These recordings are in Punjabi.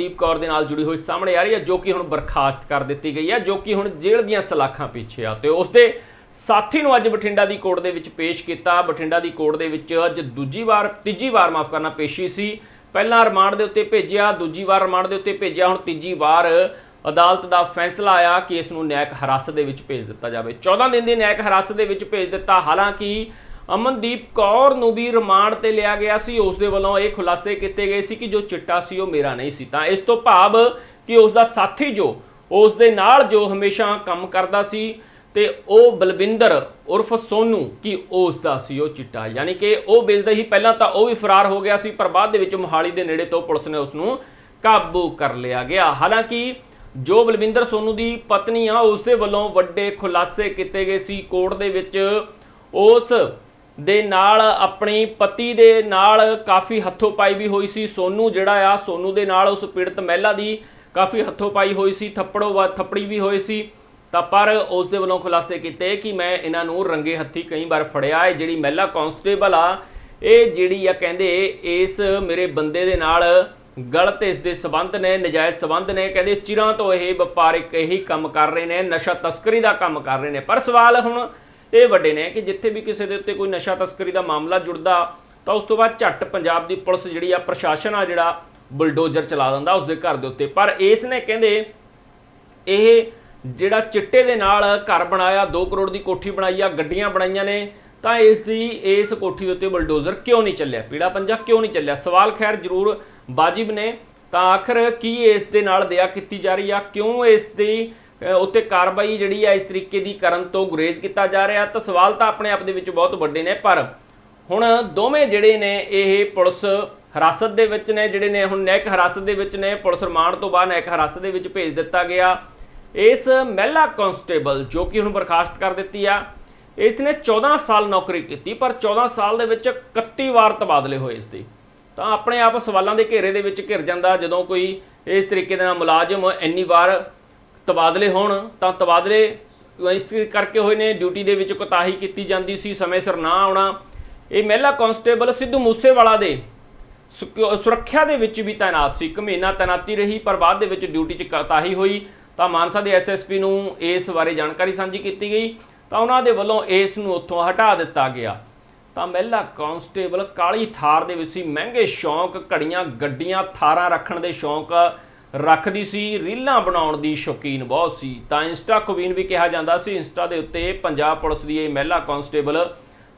ਅਮਨਦੀਪ ਕੌਰ ਦੇ ਨਾਲ ਜੁੜੀ ਹੋਈ ਸਾਹਮਣੇ ਆ ਰਹੀ ਹੈ, ਜੋ ਕਿ ਹੁਣ ਬਰਖਾਸਤ ਕਰ ਦਿੱਤੀ ਗਈ ਹੈ, ਜੋ ਕਿ ਹੁਣ ਜੇਲ੍ਹ ਦੀਆਂ ਸਲਾਖਾਂ ਪਿੱਛੇ ਆ। ਤੇ ਉਸ ਦੇ ਸਾਥੀ ਨੂੰ ਅੱਜ ਬਠਿੰਡਾ ਦੀ ਕੋਰਟ ਦੇ ਵਿੱਚ ਪੇਸ਼ ਕੀਤਾ। ਬਠਿੰਡਾ ਦੀ ਕੋਰਟ ਦੇ ਵਿੱਚ ਅੱਜ ਦੂਜੀ ਵਾਰ, ਤੀਜੀ ਵਾਰ ਮਾਫ ਕਰਨਾ ਪੇਸ਼ੀ ਸੀ। ਪਹਿਲਾਂ ਰਿਮਾਂਡ ਦੇ ਉੱਤੇ ਭੇਜਿਆ, ਦੂਜੀ ਵਾਰ ਰਿਮਾਂਡ ਦੇ ਉੱਤੇ ਭੇਜਿਆ। ਹੁਣ ਤੀਜੀ ਵਾਰ ਅਦਾਲਤ ਦਾ ਫੈਸਲਾ ਆਇਆ ਕਿ ਇਸ ਨੂੰ ਨਿਆਇਕ ਹਿਰਾਸਤ ਦੇ ਵਿੱਚ ਭੇਜ ਦਿੱਤਾ ਜਾਵੇ। 14 ਦਿਨ ਦੀ ਨਿਆਇਕ ਹਿਰਾਸਤ ਦੇ ਵਿੱਚ ਭੇਜ ਦਿੱਤਾ। ਹਾਲਾਂਕਿ ਅਮਨਦੀਪ ਕੌਰ ਨੂੰ ਵੀ ਰਿਮਾਂਡ ਤੇ ਲਿਆ ਗਿਆ ਸੀ। ਉਸ ਦੇ ਵੱਲੋਂ ਇਹ ਖੁਲਾਸੇ ਕੀਤੇ ਗਏ ਸੀ ਕਿ ਜੋ ਚਿੱਟਾ ਸੀ ਉਹ ਮੇਰਾ ਨਹੀਂ ਸੀ। ਤਾਂ ਇਸ ਤੋਂ ਭਾਵ ਕਿ ਉਸ ਦਾ ਸਾਥੀ ਜੋ, ਉਸ ਦੇ ਨਾਲ ਜੋ ਹਮੇਸ਼ਾ ਕੰਮ ਕਰਦਾ ਸੀ ਤੇ ਉਹ ਬਲਵਿੰਦਰ ਉਰਫ ਸੋਨੂ ਕਿ ਉਸ ਦਾ ਸੀ ਉਹ ਚਿੱਟਾ। ਯਾਨੀ ਕਿ ਉਹ ਵੇਚਦਾ ਹੀ ਪਹਿਲਾਂ ਤਾਂ ਉਹ ਵੀ ਫਰਾਰ ਹੋ ਗਿਆ ਸੀ, ਪਰ ਬਾਅਦ ਦੇ ਵਿੱਚ ਮੋਹਾਲੀ ਦੇ ਨੇੜੇ ਤੋਂ ਪੁਲਿਸ ਨੇ ਉਸ ਨੂੰ ਕਾਬੂ ਕਰ ਲਿਆ ਗਿਆ। ਹਾਲਾਂਕਿ ਜੋ ਬਲਵਿੰਦਰ ਸੋਨੂ ਦੀ ਪਤਨੀ ਆ, ਉਸ ਦੇ ਵੱਲੋਂ ਵੱਡੇ ਖੁਲਾਸੇ ਕੀਤੇ ਗਏ ਸੀ। ਕੋਰਟ ਦੇ ਵਿੱਚ ਉਸ ਦੇ ਨਾਲ ਆਪਣੀ ਪਤੀ ਦੇ ਨਾਲ ਕਾਫੀ ਹੱਥੋਂ ਪਾਈ ਵੀ ਹੋਈ ਸੀ। ਸੋਨੂ ਜਿਹੜਾ ਆ, ਸੋਨੂ ਦੇ ਨਾਲ ਉਸ ਪੀੜਤ ਮਹਿਲਾ ਦੀ ਕਾਫੀ ਹੱਥੋਂ ਪਾਈ ਹੋਈ ਸੀ। ਥੱਪੜੋ ਵਾ, ਥੱਪੜੀ ਵੀ ਹੋਈ ਸੀ। ਤਾਂ ਪਰ ਉਸ ਦੇ ਵੱਲੋਂ ਖੁਲਾਸੇ ਕੀਤੇ ਕਿ ਮੈਂ ਇਹਨਾਂ ਨੂੰ ਰੰਗੇ ਹੱਥੀ ਕਈ ਵਾਰ ਫੜਿਆ। ਹੈ ਜਿਹੜੀ ਮਹਿਲਾ ਕਾਂਸਟੇਬਲ ਆ, ਇਹ ਜਿਹੜੀ ਆ ਕਹਿੰਦੇ, ਇਸ ਮੇਰੇ ਬੰਦੇ ਦੇ ਨਾਲ ਗਲਤ ਇਸ ਦੇ ਸਬੰਧ ਨੇ, ਨਜਾਇਜ਼ ਸਬੰਧ ਨੇ। ਕਹਿੰਦੇ, ਚਿਰਾਂ ਤੋਂ ਇਹ ਵਪਾਰਿਕ ਇਹੀ ਕੰਮ ਕਰ ਰਹੇ ਨੇ, ਨਸ਼ਾ ਤਸਕਰੀ ਦਾ ਕੰਮ ਕਰ ਰਹੇ ਨੇ। ਪਰ ਸਵਾਲ ਹੁਣ ਇਹ ਵੱਡੇ ਨੇ ਕਿ ਜਿੱਥੇ ਵੀ ਕਿਸੇ ਦੇ ਉੱਤੇ ਕੋਈ ਨਸ਼ਾ ਤਸਕਰੀ ਦਾ ਮਾਮਲਾ ਜੁੜਦਾ, ਤਾਂ ਉਸ ਤੋਂ ਬਾਅਦ ਝੱਟ ਪੰਜਾਬ ਦੀ ਪੁਲਿਸ ਜਿਹੜੀ ਆ ਪ੍ਰਸ਼ਾਸਨ ਆ ਜਿਹੜਾ ਬੁਲਡੋਜ਼ਰ ਚਲਾ ਦਿੰਦਾ ਉਸ ਦੇ ਘਰ ਦੇ ਉੱਤੇ। ਪਰ ਇਸ ਨੇ ਕਹਿੰਦੇ ਇਹ ਜਿਹੜਾ ਚਿੱਟੇ ਦੇ ਨਾਲ ਘਰ ਬਣਾਇਆ 2 ਕਰੋੜ ਦੀ ਕੋਠੀ ਬਣਾਈ ਆ, ਗੱਡੀਆਂ ਬਣਾਈਆਂ ਨੇ, ਤਾਂ ਇਸ ਦੀ ਇਸ ਕੋਠੀ ਦੇ ਉੱਤੇ ਬੁਲਡੋਜ਼ਰ ਕਿਉਂ ਨਹੀਂ ਚੱਲਿਆ? ਪੀੜਾ ਪੰਜਾ ਕਿਉਂ ਨਹੀਂ ਚੱਲਿਆ? ਸਵਾਲ ਖੈਰ ਜ਼ਰੂਰ ਵਾਜਿਬ ਨੇ। ਤਾਂ ਆਖਰ ਕੀ ਇਸ ਦੇ ਨਾਲ ਦਇਆ ਕੀਤੀ ਜਾ ਰਹੀ ਆ? ਕਿਉਂ ਇਸ ਦੀ ਉੱਤੇ ਕਾਰਵਾਈ ਜਿਹੜੀ ਆ ਇਸ ਤਰੀਕੇ ਦੀ ਕਰਨ ਤੋਂ ਗੁਰੇਜ਼ ਕੀਤਾ ਜਾ ਰਿਹਾ ਤਾਂ ਸਵਾਲ ਤਾਂ ਆਪਣੇ ਆਪ ਦੇ ਵਿੱਚ ਬਹੁਤ ਵੱਡੇ ਨੇ, ਪਰ ਹੁਣ ਦੋਵੇਂ ਜਿਹੜੇ ਨੇ ਇਹ ਪੁਲਿਸ ਹਿਰਾਸਤ ਦੇ ਵਿੱਚ ਨੇ, ਜਿਹੜੇ ਨੇ ਹੁਣ ਨੈਕ ਹਿਰਾਸਤ ਦੇ ਵਿੱਚ ਨੇ, ਪੁਲਿਸ ਰਿਮਾਂਡ ਤੋਂ ਬਾਅਦ ਨੈਕ ਹਿਰਾਸਤ ਦੇ ਵਿੱਚ ਭੇਜ ਦਿੱਤਾ ਗਿਆ। ਇਸ ਮਹਿਲਾ ਕਾਂਸਟੇਬਲ ਜੋ ਕਿ ਹੁਣ ਬਰਖਾਸਤ ਕਰ ਦਿੱਤੀ ਆ ਇਸ ਨੇ 14 ਸਾਲ ਨੌਕਰੀ ਕੀਤੀ, ਪਰ 14 ਸਾਲ ਦੇ ਵਿੱਚ 31 ਵਾਰ ਤਬਾਦਲੇ ਹੋਏ ਇਸ ਦੇ। ਤਾਂ ਆਪਣੇ ਆਪ ਸਵਾਲਾਂ ਦੇ ਘੇਰੇ ਦੇ ਵਿੱਚ ਘਿਰ ਜਾਂਦਾ ਜਦੋਂ ਕੋਈ ਇਸ ਤਰੀਕੇ ਦੇ ਨਾਲ ਮੁਲਾਜ਼ਮ ਇੰਨੀ ਵਾਰ ਤਬਾਦਲੇ ਹੋਣ ਤਾਂ ਤਬਾਦਲੇ ਇਸ ਕਰਕੇ ਹੋਏ ਨੇ, ਡਿਊਟੀ ਦੇ ਵਿੱਚ ਕੋਤਾਹੀ ਕੀਤੀ ਜਾਂਦੀ ਸੀ, ਸਮੇਂ ਸਿਰ ਨਾ ਆਉਣਾ। ਇਹ ਮਹਿਲਾ ਕਾਂਸਟੇਬਲ ਸਿੱਧੂ ਮੂਸੇਵਾਲਾ ਦੇ ਸੁਰੱਖਿਆ ਦੇ ਵਿੱਚ ਵੀ ਤਾਇਨਾਤ ਸੀ। ਇੱਕ ਮਹੀਨਾ ਤਾਇਨਾਤੀ ਰਹੀ, ਪਰ ਬਾਅਦ ਦੇ ਵਿੱਚ ਡਿਊਟੀ 'ਚ ਕੋਤਾਹੀ ਹੋਈ। ਤਾਂ ਮਾਨਸਾ ਦੇ ਐਸਐਸਪੀ ਨੂੰ ਇਸ ਬਾਰੇ ਜਾਣਕਾਰੀ ਸਾਂਝੀ ਕੀਤੀ ਗਈ। ਤਾਂ ਉਹਨਾਂ ਦੇ ਵੱਲੋਂ ਇਸ ਨੂੰ ਉੱਥੋਂ ਹਟਾ ਦਿੱਤਾ ਗਿਆ। ਤਾਂ ਮਹਿਲਾ ਕਾਂਸਟੇਬਲ ਕਾਲੀ ਥਾਰ ਦੇ ਵਿੱਚ ਸੀ। ਮਹਿੰਗੇ ਸ਼ੌਂਕ, ਘੜੀਆਂ, ਗੱਡੀਆਂ, ਥਾਰਾਂ ਰੱਖਣ ਦੇ ਸ਼ੌਂਕ ਰੱਖਦੀ ਸੀ, ਰੀਲਾਂ ਬਣਾਉਣ ਦੀ ਸ਼ੌਕੀਨ ਬਹੁਤ ਸੀ। ਤਾਂ ਇੰਸਟਾ ਕੁਵੀਨ ਵੀ ਕਿਹਾ ਜਾਂਦਾ ਸੀ, ਇੰਸਟਾ ਦੇ ਉੱਤੇ ਪੰਜਾਬ ਪੁਲਿਸ ਦੀ ਇਹ ਮਹਿਲਾ ਕਾਂਸਟੇਬਲ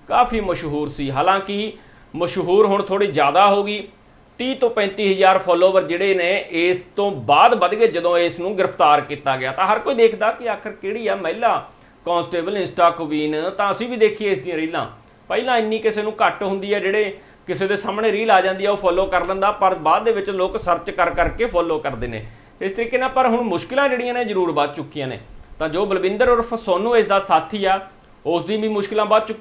ਕਾਫੀ ਮਸ਼ਹੂਰ ਸੀ। ਹਾਲਾਂਕਿ ਮਸ਼ਹੂਰ ਹੁਣ ਥੋੜੀ ਜ਼ਿਆਦਾ ਹੋ ਗਈ। 30 ਤੋਂ 35000 ਫਾਲੋਵਰ ਜਿਹੜੇ ਨੇ, ਇਸ ਤੋਂ ਬਾਅਦ ਵੱਧ ਗਏ ਜਦੋਂ ਇਸ ਨੂੰ ਗ੍ਰਿਫਤਾਰ ਕੀਤਾ ਗਿਆ। ਤਾਂ ਹਰ ਕੋਈ ਦੇਖਦਾ ਕਿ ਆਖਰ ਕਿਹੜੀ ਆ ਮਹਿਲਾ ਕਾਂਸਟੇਬਲ ਇੰਸਟਾ ਕੁਵੀਨ। ਤਾਂ ਅਸੀਂ ਵੀ ਦੇਖੀਏ ਇਸ ਦੀਆਂ ਰੀਲਾਂ। ਪਹਿਲਾਂ ਇੰਨੀ ਕਿਸੇ ਨੂੰ ਘੱਟ ਹੁੰਦੀ ਹੈ ਜਿਹੜੇ ਕਿਸੇ ਦੇ ਸਾਹਮਣੇ ਰੀਲ ਆ ਜਾਂਦੀ ਆ, ਉਹ ਫੋਲੋ ਕਰ ਲੈਂਦਾ, ਪਰ ਬਾਅਦ ਦੇ ਵਿੱਚ ਲੋਕ ਸਰਚ ਕਰ ਕਰਕੇ ਫੋਲੋ ਕਰਦੇ ਨੇ। ਇਸ ਤਰੀਕੇ ਨਾਲ ਪਰ ਹੁਣ ਮੁਸ਼ਕਿਲਾਂ ਜਿਹੜੀਆਂ ਨੇ ਜ਼ਰੂਰ ਵੱਧ ਚੁੱਕੀਆਂ ਨੇ। ਤਾਂ ਜੋ ਬਲਵਿੰਦਰ ਉਰਫ ਸੋਨੂ ਇਸ ਦਾ ਸਾਥੀ ਆ, ਉਸ ਦੀ ਵੀ ਮੁਸ਼ਕਿਲਾਂ ਵੱਧ ਚੁੱਕੀਆਂ